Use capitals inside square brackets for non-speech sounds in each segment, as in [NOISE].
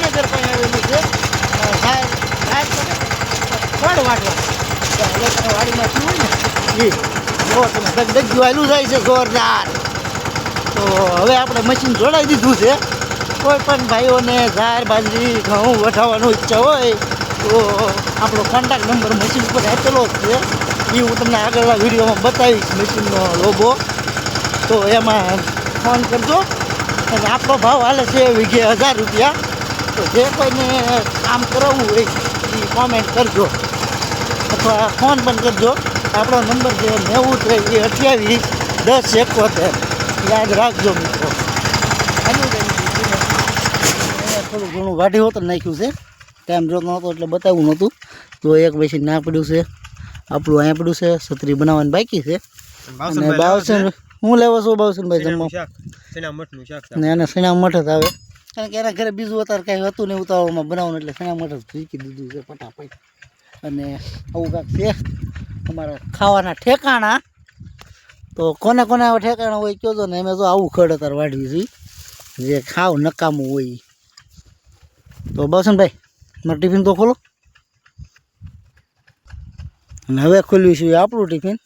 ભાવનગર પણ આવેલું છે. ફળ વાટવા વાડીમાં શું ને? એ જો તમે જાય છે જોરદાર. તો હવે આપણે મશીન જોડાઈ દીધું છે. કોઈ પણ ભાઈઓને ઝાર બાજરી, ઘઉં વઠાવવાનું ઈચ્છા હોય, તો આપણો કોન્ટેક્ટ નંબર મશીન ઉપર આપેલો જ છે. એ હું તમને આગળના વિડીયોમાં બતાવીશ મશીનનો લોગો. તો એમાં ફોન કરજો. અને આપણો ભાવ હાલે છે વીઘે હજાર રૂપિયા. તો જે કોઈને કામ કરાવવું હોય એ કોમેન્ટ કરજો. અથવા ફોન પણ કરજો. આપણો નંબર જે નેવું એ અઠ્યાવીસ દસ એકોતેર. યાદ રાખજો મિત્રો. થોડું ઘણું વાઢી હોત નાખ્યું છે. ટાઈમ જોતો નહોતો એટલે બતાવવું નહોતું. તો એક પછી ના પડ્યું છે. આપણું અહીંયા પડ્યું છે. છત્રી બનાવવાની બાકી છે. અને બાવસન હું લેવો છું બાવસનભાઈ જમવા? ને એને સણા મઠ જ આવે. કારણ કે એના ઘરે બીજું અત્યારે કાંઈ હતું નહીં, ઉતાવળમાં બનાવવાનું એટલે ઘણા મઠ જ દીધું છે ફટાફટ. અને આવું કાંક છે અમારા ખાવાના ઠેકાણા. તો કોને કોને આવા ઠેકાણા હોય કહો ને અમે તો આવું ખડ અત્યારે વાઢવી છે. જે ખાવ નકામું હોય. તો ભાઈ મારું ટિફિન તો ખોલો. અને હવે ખોલ્યું છે આપણું ટિફિન.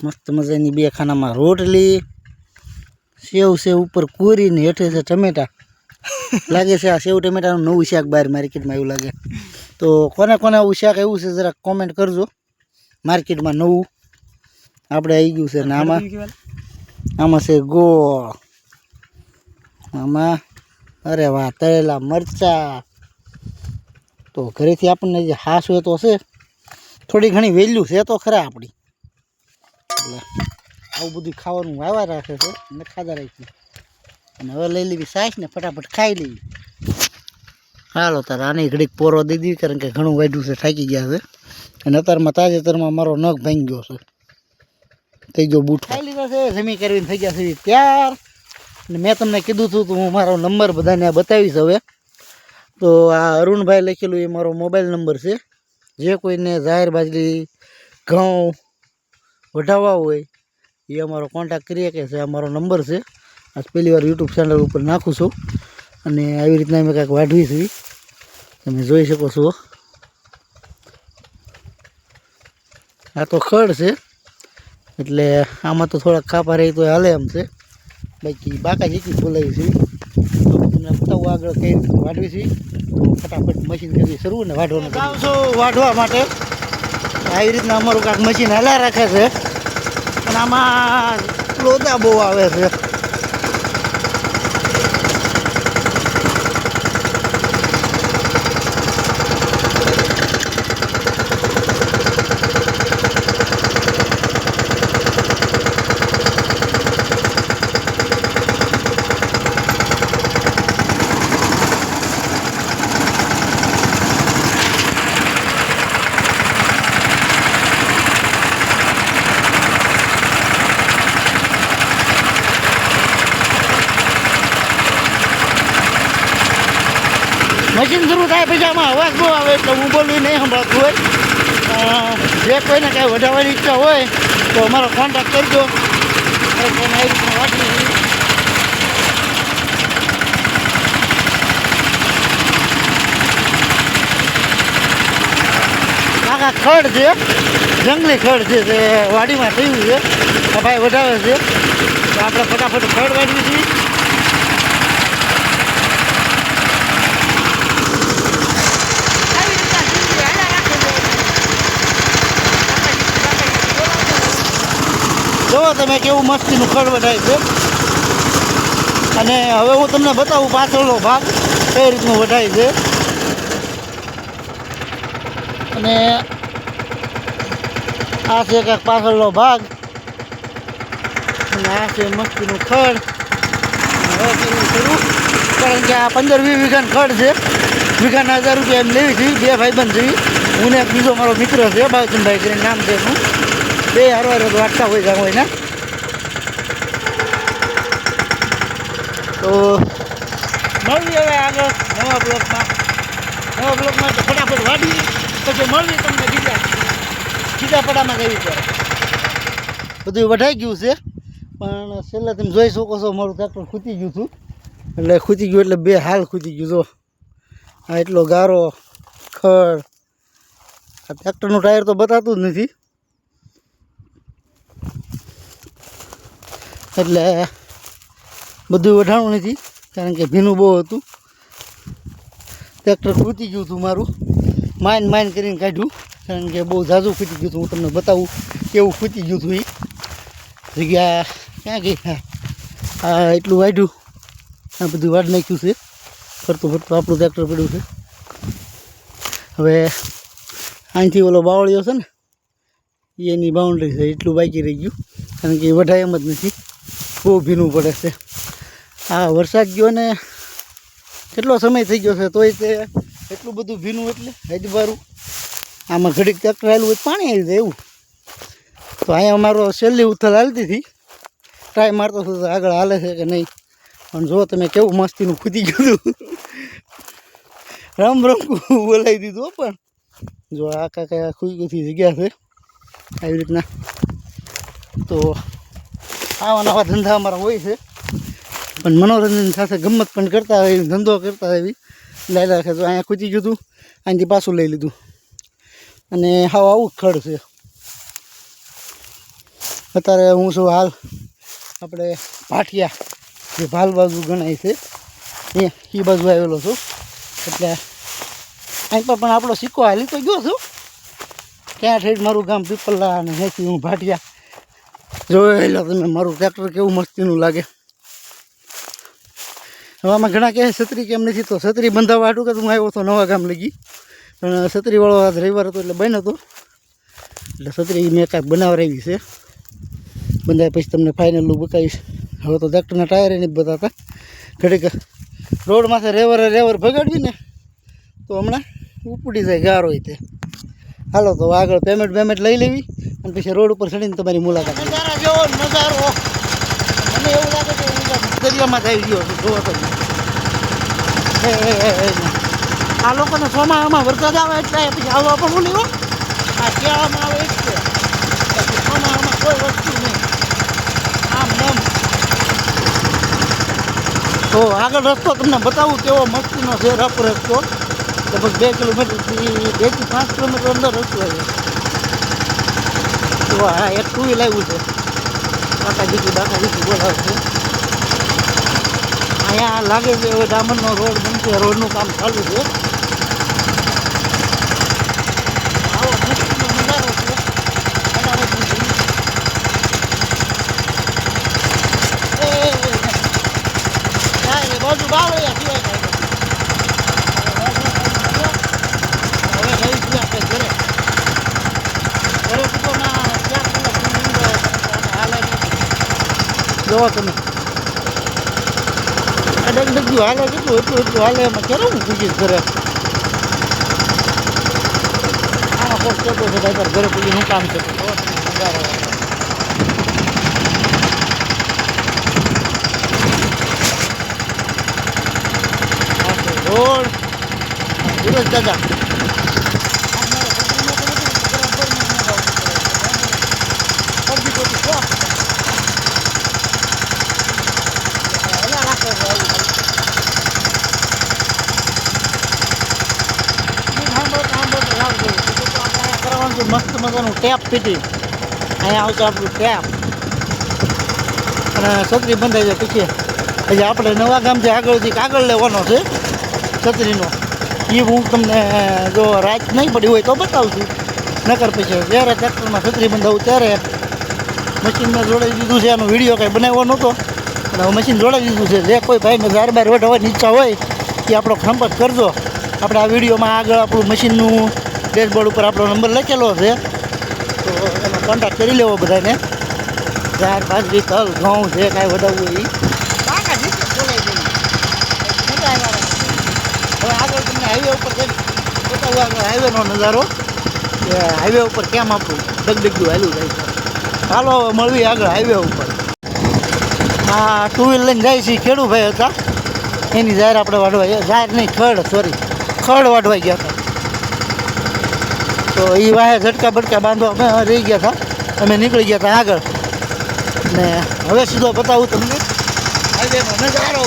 મસ્ત મજાની બે ખાનામાં રોટલી, સેવ સેવ ઉપર કોરીને હેઠે છે ટમેટા. લાગે છે આ સેવ ટમેટાનું નવું શાક બહાર માર્કેટમાં એવું લાગે. તો કોને કોને આવું શાક એવું છે જરાક કોમેન્ટ કરજો. માર્કેટમાં નવું. આપણે આવી ગયું છે ને આમાં. આમાં છે ગોળ. આમાં અરે વાહ તળેલા મરચા. તો ઘરેથી આપણને જે હાસ હોય તો છે થોડી ઘણી વેલ્યુ છે તો ખરા આપણી. એટલે આવું બધું ખાવાનું વાવા રાખે છે. અને ખાધા રાખી અને હવે લઈ લેવી સાસ ને ફટાફટ ખાઈ લેવી. હાલો, તારે આની ઘડીક પોરો દઈ દીધી કારણ કે ઘણું વાઢ્યું છે, થાકી ગયા છે. અને અત્યારમાં તાજેતરમાં મારો નખ ભાંગી ગયો છે. થઈ ગયો બૂટ ખાઈ લીધા છે, જમી કરીને થઈ ગયા છે, ત્યાર. અને મેં તમને કીધું હતું તો હું મારો નંબર બધાને બતાવીશ હવે. તો આ અરુણભાઈ લખેલું એ મારો મોબાઈલ નંબર છે. જે કોઈને જાહેર બાજરી, ઘઉં, વઢાવવા હોય, એ અમારો કોન્ટેક્ટ કરી શકે છે, આ મારો નંબર છે. આજ પહેલી વાર યુટ્યુબ ચેનલ ઉપર નાખું છું. અને આવી રીતના અમે કાંઈક વાઢવી છે. તમે જોઈ શકો છો. આ તો ખડ છે. એટલે આમાં તો થોડાક કાપા રહી તો હાલે એમ છે. બાકી બાકા જેટલી બોલાવી છે. તો તમને બતાવું આગળ કઈ રીતે વાઢવી છે. તો ફટાફટ મશીન કરી શરૂ ને વાઢવાનું જાઉં છું વાઢવા માટે. આવી રીતના અમારું કાંઈક મશીન હલા રાખે છે. અને આમાં લોદા બહુ આવે છે. મશીન શરૂ થાય, પછી આમાં અવાજ બહુ આવે એટલે હું બોલવી નહીં સંભળાતું હોય. જે કોઈને કાંઈ વધારવાની ઈચ્છા હોય, તો અમારો કોન્ટેક્ટ કરજો આખા ખડ છે. જંગલી ખડ છે તે વાડીમાં થયું છે. ભાઈ વધારે છે. તો આપણે ફટાફટ ખડ વાળવી છીએ. જુઓ તમે કેવું મસ્તીનું ખડ વધાય છે. અને હવે હું તમને બતાવું પાછળનો ભાગ, કઈ રીતનું વઢાય છે. અને આ છે કાંઈક પાછળનો ભાગ. અને આ છે મસ્તીનું ખડ હવે શરૂ કારણ કે આ પંદર વીસ વીઘાનું ખડ છે. વીઘાના હજાર રૂપિયા એમ લેવી છે બે ભાઈબંધ છે હું ને એક બીજો મારો મિત્ર છે બાવચંદભાઈ કરીને નામ છે એનું. બે હરો હરો વાટતા હોય ગામ હોય ને તો મળવી હવે આગળ નવા બ્લોકમાં નવા બ્લોકમાં તો ફટાફટ વાડી પછી મળવી તમને બીજા બીજા પડામાં જવી પડે બધું વઢાઈ ગયું છે. પણ છેલ્લે તમે જોઈ શકો છો મારું ટ્રેક્ટર ખૂતી ગયું હતું. એટલે ખૂતી ગયું એટલે બે હાલ ખૂતી ગયું જો. આ એટલો ગારો, ખડ. આ ટ્રેક્ટરનું ટાયર તો બતાતું જ નથી. એટલે બધું વઢાણું નથી, કારણ કે ભીનું બહુ હતું. ટ્રેક્ટર ખૂટી ગયું હતું મારું. માઇન માઇન કરીને કાઢ્યું, કારણ કે બહુ ઝાઝું ખૂટી ગયું હતું. હું તમને બતાવું કેવું ખૂટી ગયું હતું એ. જગ્યા ક્યાં ગઈ? હા એટલું વાઢ્યું. આ બધું વાઢ નાખ્યું છે. ફરતું ફરતું આપણું ટ્રેક્ટર પડ્યું છે. હવે અહીંથી ઓલો બાવળીઓ છે ને, એની બાઉન્ડ્રી છે, એટલું બાકી રહી ગયું. કારણ કે એ વઢાય એમ જ નથી. બહુ ભીનું પડે છે. આ વરસાદ ગયો ને કેટલો સમય થઈ ગયો છે, તોય તે એટલું બધું ભીનું એટલે હજબારું આમાં ઘડીક ચકરાયેલું હોય પાણી આવી જાય એવું. તો અહીંયા અમારો છેલ્લી ઉથલ હાલતી હતી. ટ્રાય મારતો હતો આગળ હાલે છે કે નહીં? પણ જો તમે કેવું મસ્તીનું ખૂટી ગયું હતું. રમ રમ બોલાવી દીધું પણ. જો આ કાંઈ ખૂઈ ગઈ જગ્યા છે. આવી રીતના. તો આવા નવા ધંધા અમારા હોય છે. પણ મનોરંજન સાથે ગમત પણ કરતા હોય, ધંધો કરતા હોય. એવી લઈ રાખે અહીંયા ખૂટી ગયું હતું, અહીંથી પાછું લઈ લીધું. અને હાવ આવું ખડ છે. અત્યારે હું છું હાલ આપણે ભાટિયા, જે ભાલ બાજુ ગણાય છે. એ એ બાજુ આવેલો છું. એટલે અહીં પણ આપણો સિક્કો હાલી તો ગયો છું. ત્યાં ઠેઠ મારું ગામ પીપલા અને ત્યાંથી હું ભાટિયા જોઈ લો તમે, મારું ટ્રેક્ટર કેવું મસ્તીનું લાગે. હવે આમાં ઘણા કહે છત્રી કેમ નથી? તો છત્રી બંધાવવા હાટું કે હું આવ્યો હતો નવા ગામ લગી પણ છત્રીવાળો આજ રવિવાર હતો એટલે બન્યો હતો એટલે છત્રી મેં કાંઈક બનાવરાવી છે. બંધાય પછી તમને ફાઇનલ બતાવીશ. હવે તો ટ્રેક્ટરના ટાયર નથી બતાતા ઘડીક રોડ માથે રેવરે રેવર ભગાડવી ને તો હમણાં ઉપડી જાય ગારો તે. હાલો તો આગળ પેમેન્ટ પેમેન્ટ લઈ લેવી અને પછી રોડ ઉપર ચડીને તમારી મુલાકાત નજારા જેવો નજારો. મને એવું લાગે કે દરિયામાં આવી ગયો છું જોવા તો. આ લોકોને સોમામાં વરસાદ આવે એટલે પછી આવવા પણ નહીં હોય આ કેળામાં આવે એ જ છે સોમામાં કોઈ વસ્તુ નહીં. આમ નમ તો આગળ રસ્તો તમને બતાવું કેવો મસ્તીનો છે રફ રસ્તો. લગભગ બે કિલોમીટરથી બેથી પાંચ કિલોમીટર અંદર રસ્તો છે. તો આ એક ટુ વ્હીલ આવ્યું છે. બાકા જીકી બાકા જીકી બોલાવે છે અહીંયા લાગે છે હવે ડામરનો રોડ બનશે, રોડનું કામ ચાલુ છે આવો મસ્તીનો નજારો છે બનારસની એ, એ, એ, એ. જાય રે, બાજુ બાવળિયા સિવાય કાંઈ નથી. હવે જઈશું આપણે ઘરે ઘરે તો ના ચાર કલાકની ઊંઘ હાલે નહીં. જોવો તમે. અડગ ડગ્યું હાલે, કેટલું એટલું એટલું હાલે, એમાં ક્યારે હું પૂછીશ ઘરે. આમાં કોક કહેતો છે ભાઈ ઘરે પૂછીને શું કામ છે તો જોવો તમે નજારો. આ છે રોડ સુરજ દાદા. મસ્ત મજાનું ટેપ પીટી અહીંયા આવશે આપણું ટેપ અને છત્રી બંધાઈ જાય પીછે. એટલે આપણે નવા ગામથી આગળથી કાગળ લેવાનો છે, છત્રીનો એ હું તમને જો રાત નહીં પડી હોય તો બતાવું છું નકર પછી જ્યારે ટ્રેક્ટરમાં છત્રી બંધાવું ત્યારે મશીનમાં જોડાઈ દીધું છે એનો વીડિયો કાંઈ બનાવ્યો નહોતો. અને હવે મશીન જોડાઈ દીધું છે. જે કોઈ ભાઈને બાર બાર વઢવાની ઈચ્છા હોય, એ આપણો સંપર્ક કરજો. આપણે આ વિડીયોમાં આગળ આપણું મશીનનું ડેશબોર્ડ ઉપર આપણો નંબર લખેલો છે તો એમાં કોન્ટેક્ટ કરી લેવો બધાને. ઝાર બાજરી તલ ઘઉં જે કાંઈ વધારવું એ હવે આગળ તમને હાઈવે ઉપર બતાવું આગળ હાઈવેનો નજારો. કે હાઈવે ઉપર કેમ આપણું ડગડગ્યું હાલ્યું જાય છે. ચાલો હવે મળવી આગળ હાઈવે ઉપર. આ ટુ વ્હીલ લઈને જાય છે ખેડૂભાઈ હતા. એની જાહેર આપણે વાઢવા ગયા. જાહેર નહીં ખડ સોરી ખડ વાઢવા ગયા હતા. તો એ વાહે ઝટકા બટકા બાંધવા અમે રહી ગયા હતા અમે નીકળી ગયા હતા આગળ. ને હવે સીધો બતાવું તમને. હાઈવેનો નજારો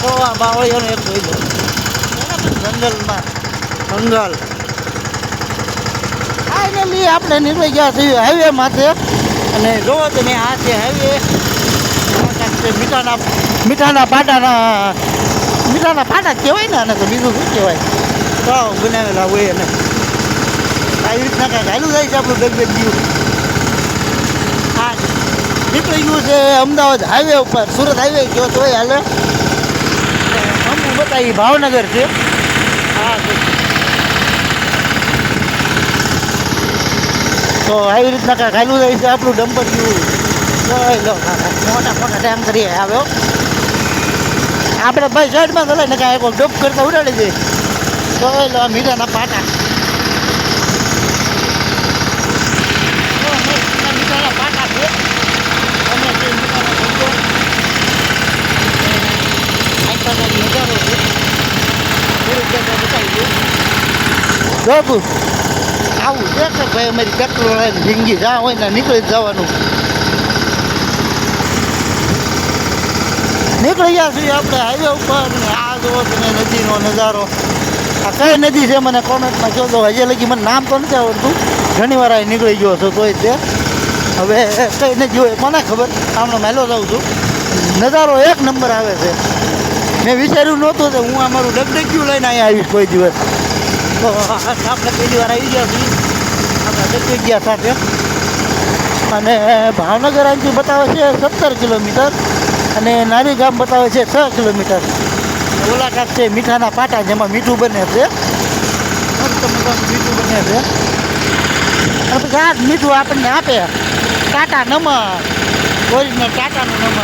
તો હોય બાવળીઓનો એક જોઈ લો. જંગલમાં. જંગલ. ફાઇનલી આપણે નીકળી ગયા છીએ હાઈવે માથે. અને જોવો તમે આ છે હાઈવે મીઠાના મીઠાના પાટાના મીઠાના પાટા જ કહેવાય ને અને તો બીજું શું કહેવાય? તો બનાવેલા હોય અને આવી રીતના કાંઈ હાલું જાય છે આપણું બેગ હા. નીકળી ગયું છે અમદાવાદ હાઈવે ઉપર, સુરત હાઈવે ગયો તો હાલે. અમુક બતાવી ભાવનગર છે. હા, તો આવી રીતના કાંઈ હાલું જાય છે આપણું ડમ્પર ગયું મોટા મોટા ટાઈમ કરી આવ્યો આપણે ભાઈ સાઈડમાં ચલાવીને કાંઈ ડોપ કરતા ઉડાડી દે. તો મીઠાના પાટા જો મસ્ત મીઠાના પાટા છે અમે તે મીઠાના ધંધો આઈપાનો નજારો છે થોડીક જગ્યા બતાવી તું આવું છે કે ભાઈ અમારી પેટ્રોલ વાળાની જિંદગી જા હોય ને નીકળી જવાનું. નીકળી ગયા છીએ આપણે હાઈવે ઉપર આ જુઓ તમે નદીનો નજારો. આ કઈ નદી છે મને કોમેન્ટમાં તો હજી લગી મને નામ તો નથી આવડતું. ઘણી વાર અહીં નીકળી ગયો છું તોય તે. હવે કઈ નદી હોય મને ખબર. આમનો મેલો જાઉં છું. નજારો એક નંબર આવે છે. મેં વિચાર્યું નહોતું કે હું અમારું ડગડગ્યું લઈને અહીંયા આવીશ કોઈ દિવસ. તો [LAUGHS] આપણે પહેલી વાર આવી ગયા છીએ. આપણે ડગડગ્યા સાથે. અને ભાવનગર અહીંથી બતાવે છે સત્તર કિલોમીટર. અને નારી ગામ બતાવે છે છ કિલોમીટર. ઓલાકાત છે મીઠાના પાટા જેમાં મીઠું બને છે. મીઠું બને છે. અને પછી મીઠું આપણને આપે. ટાટા નમક. ઓરિજિનલ ટાટાનું નમક.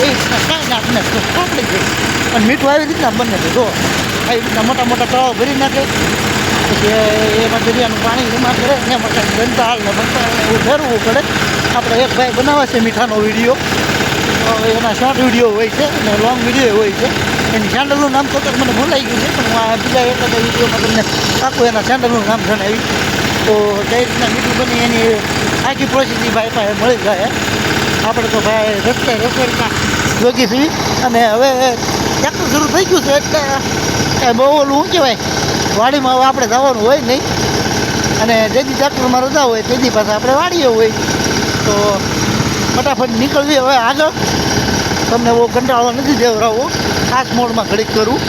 એ રીતના કાંઈ આપણને મીઠું આવી રીતના બને છે. જો. આવી રીતના મોટા મોટા તળાવ ભરી નાખે. પછી એમાં દરિયાનું પાણી જમા કરે. ને માટે બનતા હાલને બંતાળ એવું ભરવું પડે. આપણે એક ભાઈ બનાવે છે મીઠાનો વીડિયો. એના શોર્ટ વીડિયો હોય છે અને લોંગ વીડિયો હોય છે. એની સેન્ડલનું નામ તો મને ભૂલાઈ ગયું છે, પણ હું આ બીજા બધા વિડીયોમાં તમને આખું એના સેન્ડલનું નામ જણાવી તો કઈ રીતના મીઠું બની એની આખી પ્રોસેસની ભાઈ પાસે મળી જાય. આપણે તો ભાઈ રસ્તે રસોડતા જોગી છીએ. અને હવે ટ્રેક્ટર શરૂ થઈ ગયું છે, એટલે કાંઈ બહુ ઓલું શું કહેવાય? વાડીમાં હવે આપણે જવાનું હોય નહીં. અને જેથી ટ્રેક્ટરમાં રજા હોય તેથી પાસે આપણે વાડીએ હોય. તો ફટાફટ નીકળવી હવે આગળ. તમને બહુ કંટાળો નથી દેવરાવો. ખાસ મોડમાં ઘડીક કરું.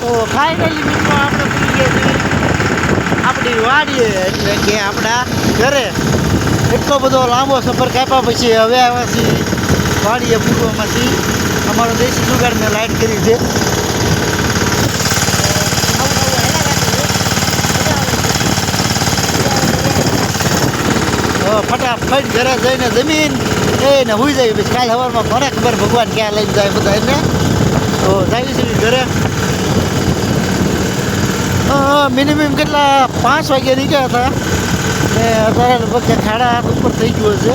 તો ફાઇનલી મિત્રો આપણે પૂરી ગયા છીએ આપણી કે આપણા ઘરે એટલો બધો લાંબો સફર કાપ્યા પછી હવે છીએ વાડીએ પૂર્વમાંથી અમારો દેશી જુગાડ મેં લાઈટ કરી છે. ફટાફટ ઘરે જઈને જમીન એને હોઈ જાય પછી કાલ સવારમાં કોને ખબર ભગવાન ક્યાં લઈને જાય બધા એને તો જાય છે ઘરે. મિનિમમ કેટલા? પાંચ વાગે નીકળ્યા હતા. ને અત્યારે લગભગ ખાડા સાડા આઠ ઉપર થઈ ગયું હશે.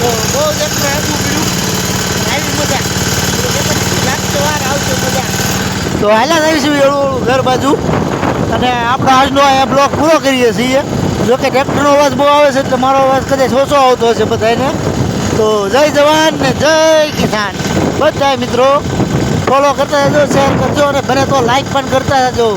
તો બહુ જ એક આગું પીડ્યું આવી મજા. લાગતો વાર આવશે મજા તો હાલ્યા જઈશું એળું ઘર બાજુ. અને આપણો આજનો આ બ્લોક પૂરો કરીએ છીએ. જો કે ટ્રેક્ટરનો અવાજ બહુ આવે છે એટલે મારો અવાજ કદાચ ઓછો આવતો હશે બધાને તો જય જવાન ને જય કિસાન. બધા મિત્રો ફોલો કરતા જજો શેર કરજો અને ભલે તો લાઈક પણ કરતા રહેજો.